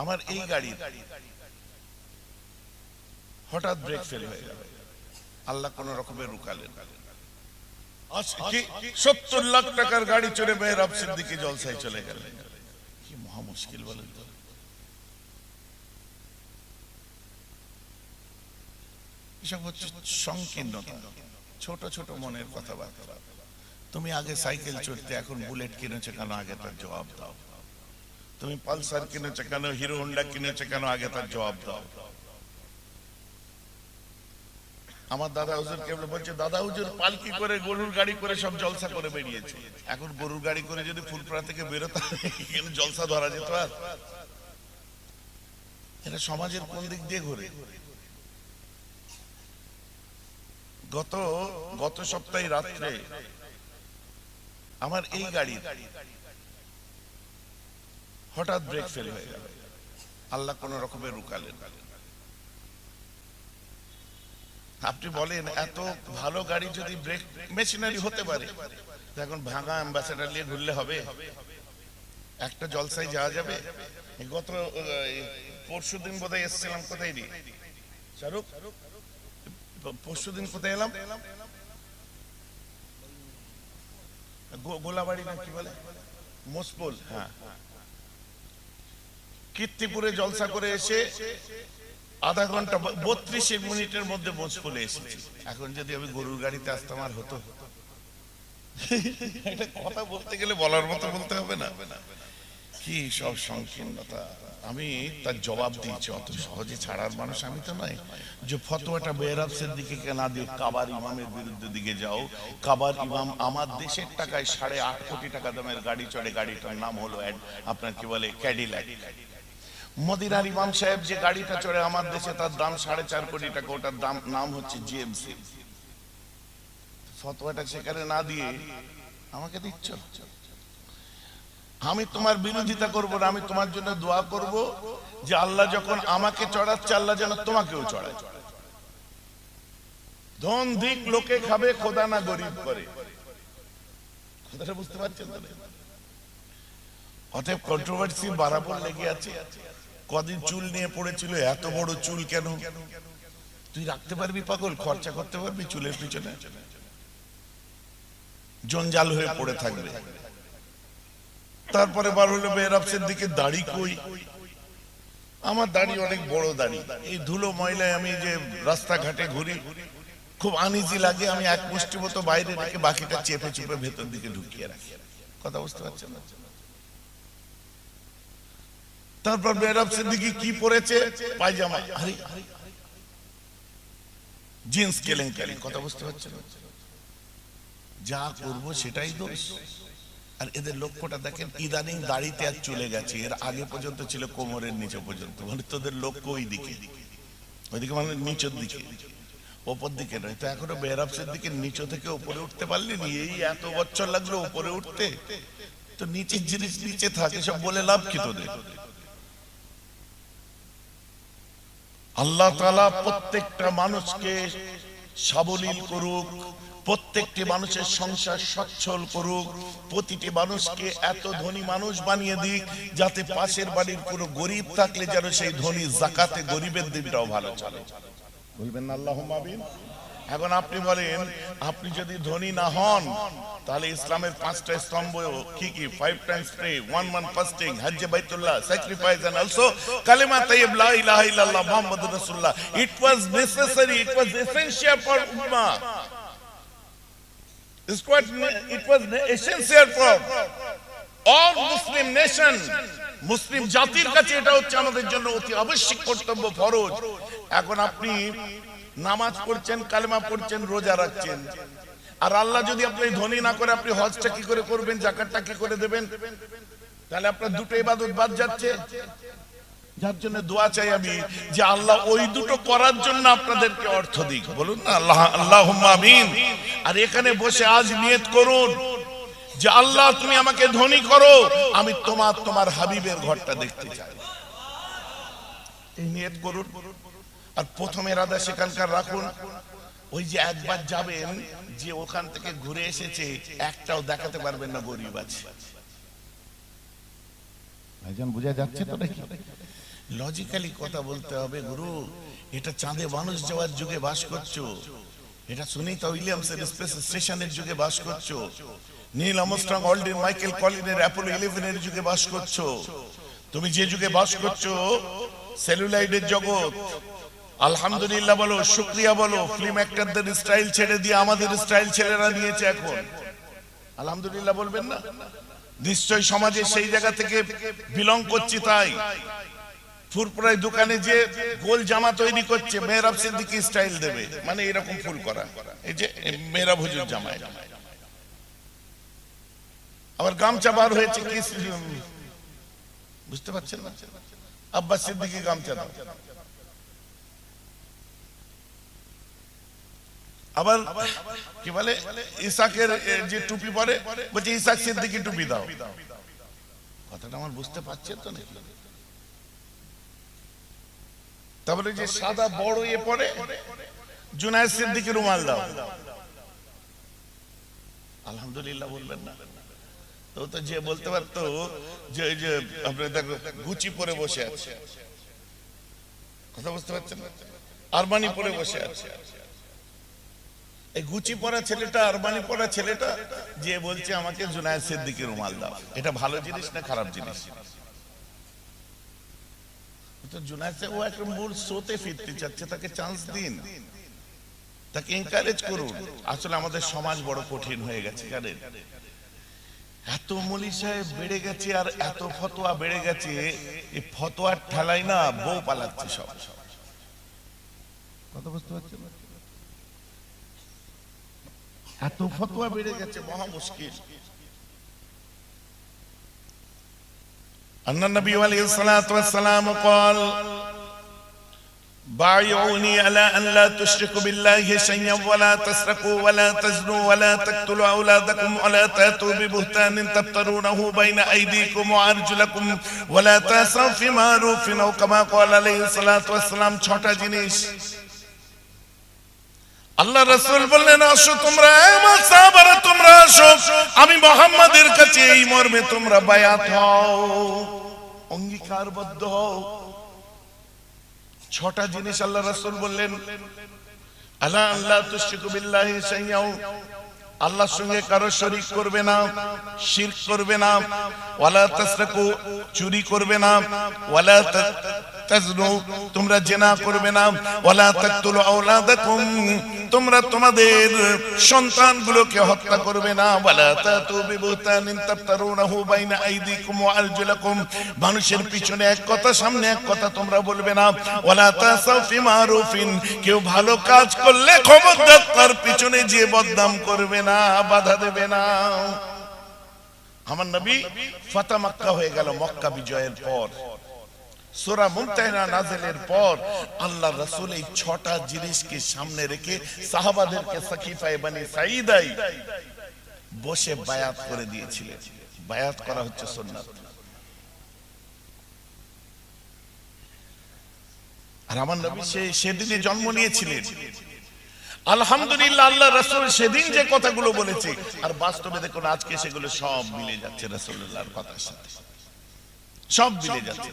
আমার এই গাড়ি হঠাৎ ব্রেক ফেল হয়ে গেল। আল্লাহ কোন রকমের রুকালেন। সত্তর লাখ টাকার গাড়ি চড়ে মেয়ের আফসির দিকে জলসায় চলে গেলেন। কি মহা মুশকিল বলেন তো। এসব হচ্ছে সংকীর্ণতা, ছোট ছোট মনের কথাবার্তা। তুমি আগে সাইকেল চড়তে, এখন বুলেট কিনেছো কেন? আগে তার জবাব দাও। তুমি পালসার কিনেছো কেন হিরো হোন্ডা কিনেছো কেন আগে তার জবাব দাও। আমার দাদা হুজুর কেবল বলছে, দাদা হুজুর, পালকি করে, গরুর গাড়ি করে সব জলসা করে বেরিয়েছে। এখন গরুর গাড়ি করে যদি ফুলপাড়া থেকে বেরোতে এখানে জলসা ধরা যেত আর। এটা সমাজের কোন দিক দিয়ে ঘুরে? গত গত সপ্তাহে রাত্রে আমার এই গাড়ি হঠাৎ ব্রেক ফেল হয়ে গেল। আল্লাহ কোন রকমের রুকালেন। আপনি বলেন, এত ভালো গাড়ি যদি ব্রেক মেশিনারি হতে পারে এখন ভাঙা অ্যাম্বাসেডার নিয়ে ঘুরলে হবে। একটা জলসায় যাওয়া যাবে? গত পরশু দিন বোধহয় এসেছিলাম, কোথায় রে? শাহরুখ? পরশু দিন কোথায় এলাম? গোলাবাড়ি না কি বলে? মোসপোল হ্যাঁ। কীর্তিপুরে জলসা করে এসে আধা ঘণ্টা, বত্রিশ মিনিটের মধ্যে মোসপোলে এসেছি। এখন যদি আমি গরুর গাড়িতে আসতাম, আর হতো। কথা বলতে গেলে বলার মতো বলতে হবে না। কি সব সংকীর্ণতা। আমি তার জবাব দিয়েছি, অত সহজে ছাড়ার মানুষ আমি তো নয় যে ফতোয়াটা বেরাবসের দিকে না দিয়ে কাবার ইমামের বিরুদ্ধে দিকে যাও। কাবার ইমাম আমার দেশের টাকায় সাড়ে আট কোটি টাকা দামের গাড়ি চড়ে, গাড়িটার নাম হলো আপনার কি বলে ক্যাডিল্যাক মদিনার ইমাম সাহেব যে গাড়িটা চড়ে আমার দেশে, তার দাম সাড়ে চার কোটি টাকা, ওটার দাম, নাম হচ্ছে জিএমসি ফতোয়াটা সেখানে না দিয়ে আমাকে দিচ্ছ? আমি তোমার বিরোধিতা করব না, আমি তোমার জন্য দোয়া করব যে আল্লাহ যখন আমাকে চড়াচ্ছে, আল্লাহ যেন তোমাকেও চড়ায়। ধন দিক, লোকে খাবে, খোদা না গরিব করে। বুঝতে পারছেন তো? অতএব কন্ট্রোভার্সি বাড়াবর লেগে আছে। কদিন চুল নিয়ে পড়েছিল, এত বড় চুল কেন? তুই রাখতে পারবি পাগল? খরচা করতে পারবি চুলের পিছনে? জঞ্জাল হয়ে পড়ে থাকবে। তারপরে বার হলো বেহরাবসের দিকে দাড়ি কই? আমার দাড়ি অনেক বড় দাড়ি। এই ধুলো ময়লায় আমি যে রাস্তাঘাটে ঘুরি, খুব আনিজি লাগে, আমি এক মুষ্টি মতো বাইরে রেখে বাকিটা চেপে চেপে ভেতর দিকে ঢুকিয়ে রাখি। কথা বুঝতে পারছেন? না তারপর বেহরাবসের দিকে কি পরেছে? পায়জামা। আরে জিন্স কেলেঙ্কারি কথা বুঝতে পারছেন? যা করব সেটাই দোষ। আর এদের লক্ষ্যটা দেখেন, ইদানিং দাড়িতে আর চলে গেছে। এর আগে পর্যন্ত ছিল কোমরের নিচে পর্যন্ত। মানে তোদের লক্ষ্য ওই দিকে ওইদিকে মানে নিচের দিকে। ওপর দিকে নয়। তো এখনও বেহরাবসের দিকে নিচে থেকে উপরে উঠতে পারলি নি এই এত বছর লাগল উপরে উঠতে। তো নিচের জিনিস নিচে থাকে, সব বলে লাভ কি তোদের? আল্লাহ তালা প্রত্যেকটা মানুষকে সাবলীল করুক, প্রত্যেকটি মানুষের সংসার সচ্ছল করুক, প্রতিটি মানুষকে এত ধনী মানুষ বানিয়ে দিক যাতে পাশের বাড়ির কোনো গরিব থাকলে যেন সেই ধনী জাকাতে গরিবের দিনটাও ভালো চলে। বলবেন আল্লাহ আমিন? এখন আপনি বলেন আপনি যদি ধনী না হন তাহলে ইসলামের পাঁচটা স্তম্ভ কি কি? ফাইভ টাইমস প্রে ওয়ান মান ফাস্টিং হজ্জে বাইতুল্লাহ স্যাক্রিফাইস এন্ড অলসো কালেমা তাইয়্যিব লা ইলাহা ইল্লাল্লাহ মুহাম্মাদুর রাসূলুল্লাহ it was necessary it was essential for Ummah It's quite, it was essential for all Muslim nation. মুসলিম জাতির কাছে এটা হচ্ছে আমাদের জন্য অতি আবশ্যক কর্তব্য ফরজ। এখন আপনি নামাজ পড়ছেন, কালেমা পড়ছেন, রোজা রাখছেন। আর আল্লাহ যদি আপনি ধনী না করে, আপনি হজটা কি করে করবেন, জাকাতটা কি করে দেবেন? তাহলে আপনার দুটো ইবাদত বাদ যাচ্ছে। যার জন্য দোয়া চাই আমি যে আল্লাহ ওই দুটো করার জন্য আপনাদেরকে অর্থ দিক। বলুন না, আল্লাহ আল্লাহ আমিন। আর এখানে বসে আজ নিয়ত করুন যে আল্লাহ, তুমি আমাকে ধনী করো, আমি তোমার তোমার হাবিবের ঘরটা দেখতে চাই। এই নিয়ত করুন। আর প্রথম এরাদা সেখানকার রাখুন। ওই যে একবার যাবেন যে ওখান থেকে ঘুরে এসেছে একটাও দেখাতে পারবেন না গরিব আছে। ভাইজান বোঝা যাচ্ছে তো নাকি লজিক্যালি কথা বলতে হবে গুরু এটা চাঁদে মানুষ যাওয়ার যুগে বাস করছ। এটা সুনিতা উইলিয়ামসের স্পেস স্টেশনের যুগে বাস করছ। নীল আমস্ট্রং অলডিন মাইকেল কলিনের অ্যাপোলো ইলেভেনের যুগে বাস করছ। তুমি যে যুগে বাস করছ সেলুলাইডের জগৎ আলহামদুলিল্লাহ বলো, শুক্রিয়া বলো, ফিল্ম অ্যাক্টরদের স্টাইল ছেড়ে দিয়ে আমাদের স্টাইল ছেলেরা নিয়েছে এখন। আলহামদুলিল্লাহ বলবেন না? নিশ্চয় সমাজে সেই জায়গা থেকে বিলং করছি তাই। ফুরপুরাই দোকানে যে গোল জামা তৈরি করছে, মেহরাব সিদ্দিকি স্টাইল দেবে। মানে এরকম ফুল করা। এই যে মেহরাব হুজুর জামায় আবার গামছা বার হয়েছে, কি বুঝতে পারছেন না? আব্বাস সিদ্দিকি গামছা দাও। আবার কি বলে, ইসাকের যে টুপি পরে, বলছে, ইসাক সিদ্দিকি টুপি দাও। কথাটা আমার বুঝতে পারছে তো নাকি? তারপরে যে সাদা বড় ইয়ে পরে, জুনায়দ সিদ্দিকি রুমাল দাও। আলহামদুলিল্লাহ বলবেন না। তো তো যে বলতে পারতো, যে যে, আপনি দেখো, গুচি পরে বসে আছে। কথা বুঝতে পারছেন? আরমানি পরে বসে আছে। এই গুচি পরা ছেলেটা আরমানি পরা ছেলেটা, যে বলছে আমাকে জুনায়দ সিদ্দিকি রুমাল দাও। এটা ভালো জিনিস না খারাপ জিনিস? তো জুনায়দ ও মূল স্রোতে ফিরতে চাচ্ছে, তাকে চান্স দিন। তাকে এনকারেজ করুন। আসলে আমাদের সমাজ বড় কঠিন হয়ে গেছে, জানেন? এত মলি সাহেব বেড়ে গেছে আর এত ফতোয়া বেড়ে গেছে এই ফতোয়ার ঠেলাই না বউ পালাচ্ছে সব। কথা বুঝতে পারছেন? এত ফতোয়া বেড়ে গেছে মহা মুশকিল أن النبي عليه الصلاة والسلام قال بايعوني على أن لا تشركوا بالله شيئا ولا تسرقوا ولا تزنوا ولا تقتلوا أولادكم ولا تأتوا ببهتان تفترونه بين أيديكم وأرجلكم ولا تأسوا في معروف أو كما قال عليه الصلاة والسلام ছটা জিনিস আল্লাহ রাসূল বললেন, আসো তোমরা আমার সাহাবারা তোমরা আসো। আমি মোহাম্মদের কাছে এই মর্মে তোমরা বায়াত হও, অঙ্গীকারবদ্ধ হও। ছটা জিনিস আল্লাহ রাসূল বললেন। আলা আল্লাহ তুশরিকু বিল্লাহি শাইয়াও আল্লাহর সঙ্গে কারও শরীক করবে না, শিরক করবে না, ওয়ালা তাসরাকু, চুরি করবে না, ওয়ালা তাজনু তোমরা জেনা করবে না। ওয়ালা তাকতুলু আওলাদাকুম, তোমরা তোমাদের সন্তানগুলোকে হত্যা করবে না। ওয়ালা তাফতারুনাহু বাইনা আইদিকুম ওয়া আরজুলাকুম। মানুষের পিছনে এক কথা, সামনে এক কথা তোমরা বলবে না। ওয়ালা মারুফিন, কেউ ভালো কাজ করলে খবরদার তার পিছনে যে বদনাম করবে না, বাধা দেবে না। আমার নবী ফাতা মক্কা হয়ে গেল মক্কা বিজয়ের পর। সোরা মুমতাহিনা পর আল্লাহ রাসূল এই ছটা জিনিসকে সামনে রেখে সাহাবাদেরকে সাকিফায়ে বানি সাইদাই বসে বায়াত করে দিয়েছিলেন। বায়াত করা হচ্ছে সুন্নাত। আর আমার নবী সে সেদিনে জন্ম নিয়েছিলেন। আলহামদুলিল্লাহ আল্লাহ রাসূল সেদিন যে কথাগুলো বলেছে, আর বাস্তবে দেখুন আজকে সেগুলো সব মিলে যাচ্ছে রাসূলুল্লাহর কথার সাথে। সব মিলে যাচ্ছে।